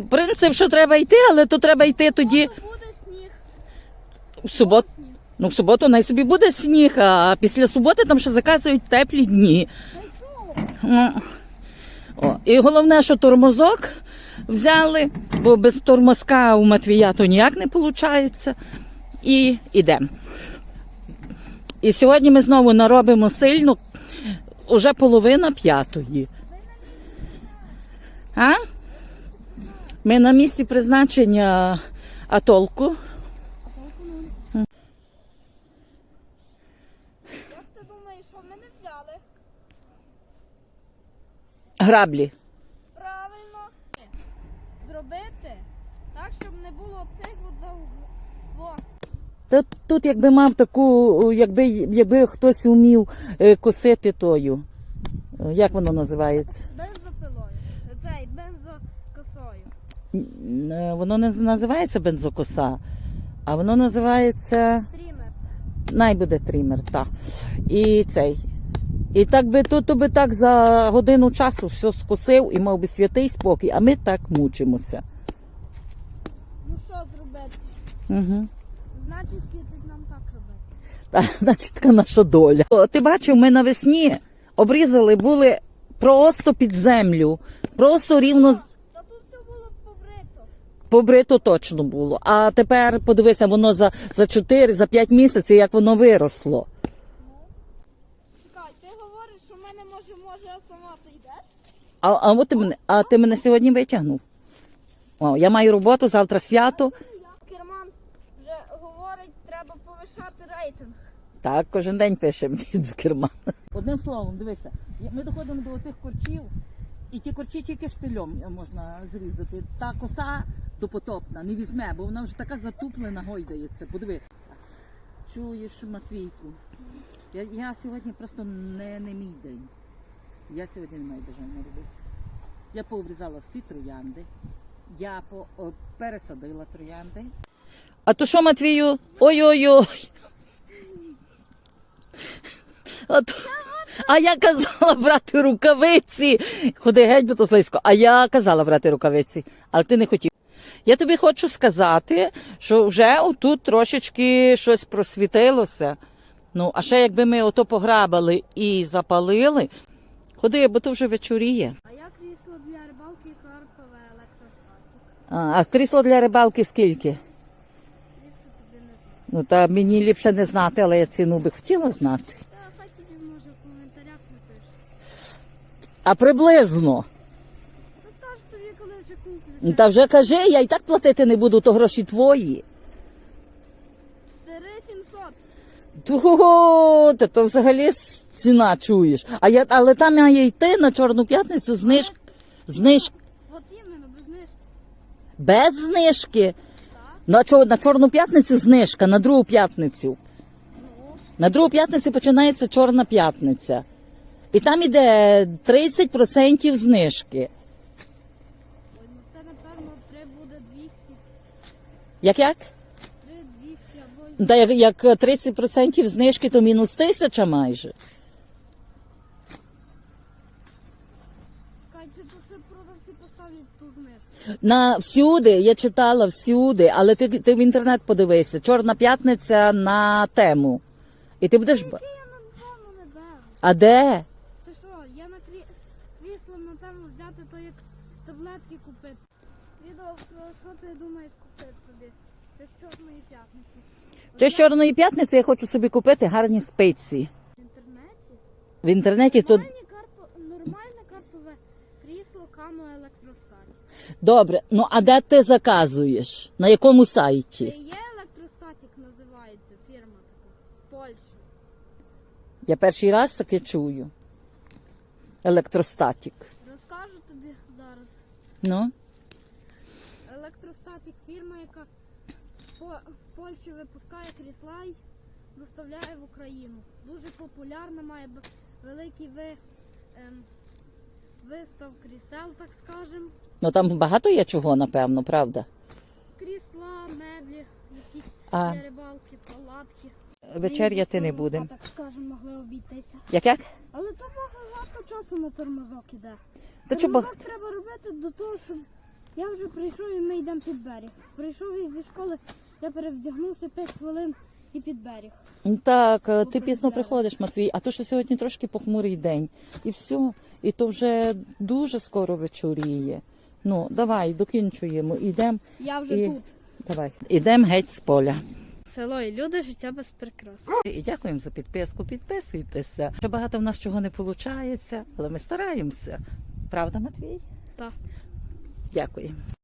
Принцип, що треба йти, але то треба йти тоді буде сніг. в суботу. Сніг. Ну, в суботу най собі буде сніг, а після суботи там ще заказують теплі дні. Ну, О, і головне, що тормозок взяли, бо без тормозка у Матвія то ніяк не виходить. І йдемо. І сьогодні ми знову наробимо сильно, уже половина п'ятої. А? Ми на місці призначення атолку. Як ти думаєш, що ми не взяли? Граблі. Правильно. Зробити так, щоб не було цих от завод. Та тут якби мав таку, якби, якби хтось вмів е, косити тою. е, Як воно називається? Воно не називається бензокоса, а воно називається. Трімер. Най буде трімер, так. І цей. І так би тут би так за годину часу все скосив і мав би святий спокій, а ми так мучимося. Ну що зробити? Угу. Значить, світить нам так робити. Та, значить, така наша доля. О, Ти бачив, ми навесні обрізали, були просто під землю, просто рівно з- Та тут все було побрито. точно було. А тепер подивися, воно за, за 4, за 5 місяців, як воно виросло. Чекай, ти говориш, що в мене може, може, а сама ти йдеш? А, а, от ти мене, а ти мене сьогодні витягнув. О, я маю роботу, завтра свято. Керман вже говорить, треба повишати рейтинг. Так, кожен день пише мені Цукерман. Одним словом, дивися, ми доходимо до тих корчів, і ті корчі тільки штильом можна зрізати. Та коса допотопна, не візьме, бо вона вже така затуплена, гойдається. Подиви. Чуєш, Матвійку? Я, я сьогодні просто не, не мій день. Я сьогодні не маю бажання робити. Я пообрізала всі троянди, я по, о, пересадила троянди. А то що, Матвію? Ой-ой-ой. А, то... а я казала брати рукавиці. Ходи геть, бо то слизько. А я казала брати рукавиці, але ти не хотів. Я тобі хочу сказати, що вже отут трошечки щось просвітилося. Ну, а ще якби ми ото пограбали і запалили, ходи, бо то вже вечоріє. А як крісло для рибалки і карпове електростатік? А, а крісло для рибалки скільки? Ну, та мені ліпше не знати, але я ціну би хотіла знати. Та хай тобі може в коментарях напишеш. А приблизно. Розкажу тобі, коли вже Ну, куплю. Та вже кажи, я і так платити не буду, то гроші твої. Стари 700. Того, та то взагалі ціна чуєш. А я, але там має йти на Чорну п'ятницю зниж, зниж, От іменно, без знижки. без знижки. Так? На, чор- на Чорну п'ятницю знижка, на другу п'ятницю. Ну, На другу п'ятницю починається Чорна п'ятниця. І там іде 30% знижки. ой, ну це напевно 3 буде 200. Як як? 3 200. Та як, як 30% знижки, то мінус тисяча майже. На всюди, я читала всюди, але ти, ти в інтернет подивися. Чорна п'ятниця на тему. І ти будеш. Який я не беру. А де? Ти що, я на крі... крісло на тему взяти, то як таблетки купити. Відео, про що ти думаєш купити собі? Це з чорної п'ятниці. Чи з чорної п'ятниці я хочу собі купити гарні спеції. В інтернеті? В інтернеті тут Нормальні карпо... Нормальне карпове крісло Кано електростаті. добре. Ну а де ти заказуєш? На якому Це сайті? є електростатік, називається фірма така. Польща. Я перший раз таке чую. Електростатік. Розкажу тобі зараз. Ну, Електростатік фірма, яка в Польщі випускає крісла і доставляє в Україну. Дуже популярна, має великий ви, ем, вистав крісел, так скажем. ну там багато є чого, напевно, правда. Крісла, меблі, якісь А рибалки, палатки. вечеряти не будемо. Так скажем, могли обійтися. Як як? Але то багато часу на тормозок іде. Та чого Тормозок треба робити до того, щоб Я вже прийшов і ми йдемо під берег. Прийшов із зі школи, я перевдягнувся 5 хвилин і під берег. Так, е, ти пізно зараз. приходиш, Матвій, а то що сьогодні трошки похмурий день. І все. І то вже дуже скоро вечоріє. Ну, давай, докінчуємо. Ідемо, Я вже І- тут. давай, ідемо геть з поля. Село і люди, життя без прикрас. І дякуємо за підписку. Підписуйтеся. Ще багато в нас чого не виходить, але ми стараємося. Правда, Матвій? Так. Дякуємо.